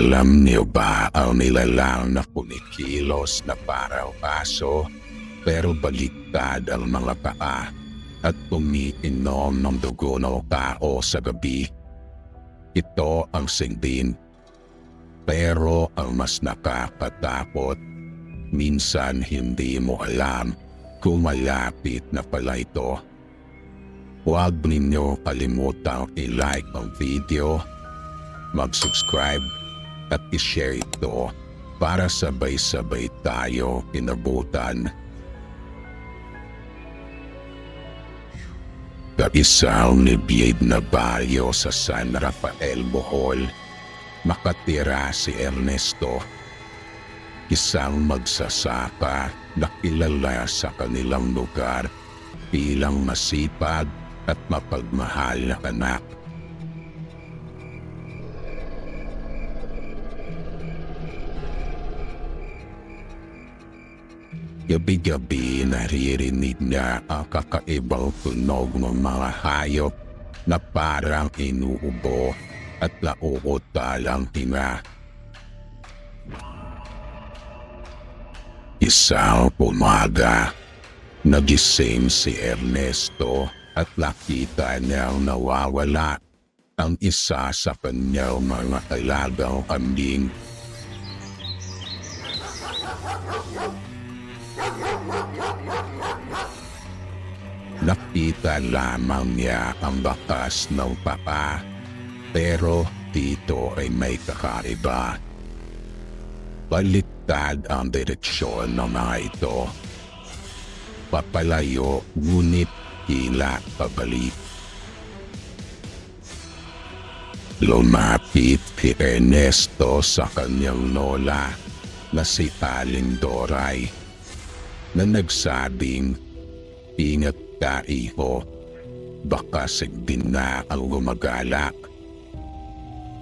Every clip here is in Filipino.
Alam niyo ba ang nilalang na kunikilos na parang aso pero baliktad ang mga paa at umiinom ng dugo ng tao sa gabi? Ito ang singdin. Pero ang mas nakakatakot, minsan hindi mo alam kung malapit na pala ito. Huwag ninyo kalimutang i-like ang video, mag-subscribe at i-share ito para sabay-sabay tayo inabutan. Kaisang nibiyid na baryo sa San Rafael, Bohol, makatira si Ernesto. Isang magsasaka na kilala sa kanilang lugar bilang masipag at mapagmahal na anak. Gabi-gabi naririnig niya ang kakaibang tunog ng mga hayop na parang inuubo at nauutal ang tinga. Isang umaga, nagising si Ernesto at nakita niyang nawawala ang isa sa kanyang mga alagang kambing. Nakita lamang niya ang bakas ng papa pero dito ay may kakaiba. Baliktad ang direksyon ng mga ito. Papalayo ngunit hila pabalik. Lumapit si Ernesto sa kanyang lola na si Aling Doray na nagsabing, Ingat ka iho, baka sigdin na ang gumagalak.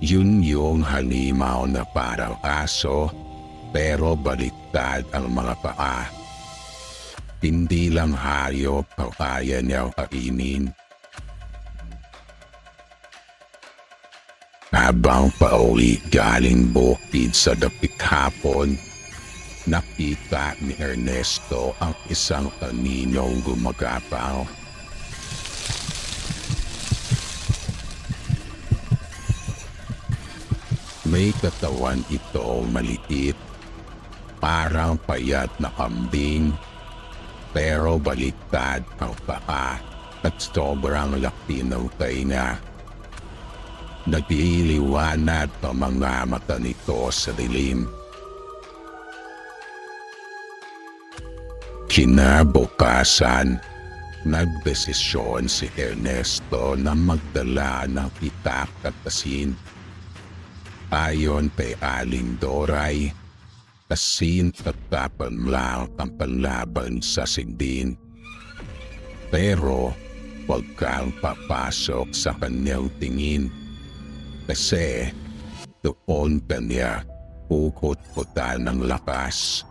Yun yung halimaw na parang aso pero baliktad ang mga paa. Hindi lang hayop ang kaya niyang kainin. Habang pauwi galing bukid sa dapit hapon, nakita ni Ernesto ang isang kaninong gumagapaw. May katawan ito maliit, parang payat na kambing, pero baliktad ang paa at sobrang laki ng tainga. Nagiliwanag ang mga mata nito sa dilim. Kinabukasan, nagdesisyon si Ernesto na magdala ng itak at asin. Ayon kay Aling Doray, asin at tapan lang ang panlaban sa sindin. Pero huwag kang papasok sa kanyang tingin kasi doon ka niya ukot-kutan ng lakas.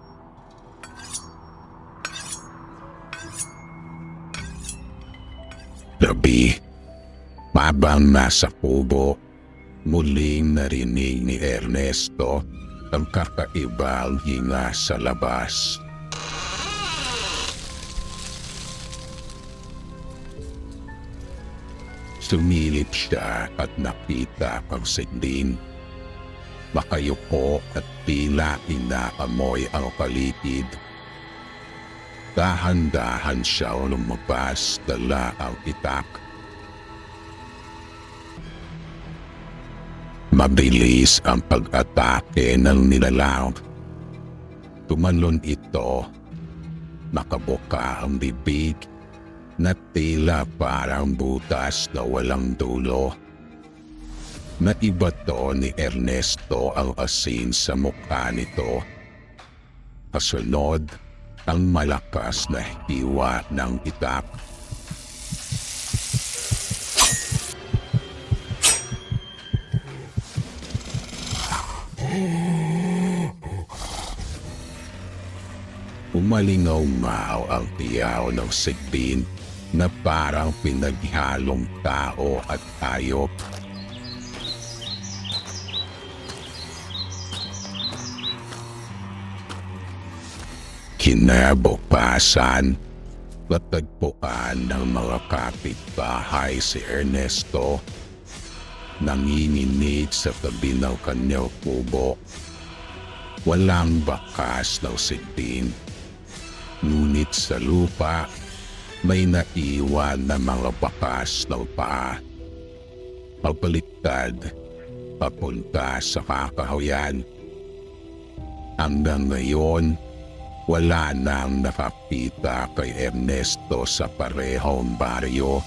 Gabi, habang nasa kubo, muling narinig ni Ernesto ang kakaibang hinga sa labas. Sumilip siya at nakita ang sindin. Makayuko at tila inaamoy ang paligid. Dahan-dahan siya lumabas dala ang itak. Mabilis ang pag-atake ng nilalang. Tumalon ito. Nakabuka ang bibig na tila parang butas na walang dulo. Naiba to ni Ernesto ang asin sa mukha nito. Kasunod, ang malakas na hiwa ng itak. Umalingaw-ngaw ang tiyaw ng sigbin na parang pinaghalong tao at hayop. Kinabukasan, natagpuan ng mga kapitbahay si Ernesto nanginginig sa tabi ng kanyang kubo. Walang bakas daw si Dean. Ngunit sa lupa, may naiwan na mga bakas ng paa. Pabaliktad, papunta sa kakahuyan. Hanggang ngayon, wala nang nakakita kay Ernesto sa parehong baryo.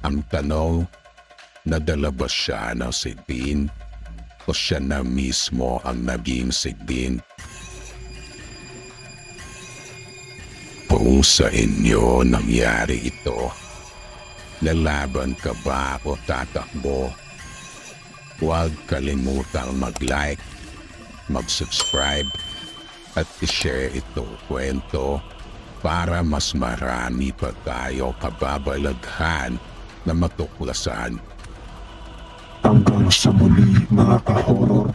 Ang tanong, nadala ba siya ng si Dean o siya na mismo ang naging si Dean? Kung sa inyo nangyari ito, lalaban ka ba o tatakbo? Huwag kalimutang mag-like, mag-subscribe, at i-share itong kwento para mas marami pa tayo kababalaghan na matuklasan. Hanggang sa muli mga ka-horror.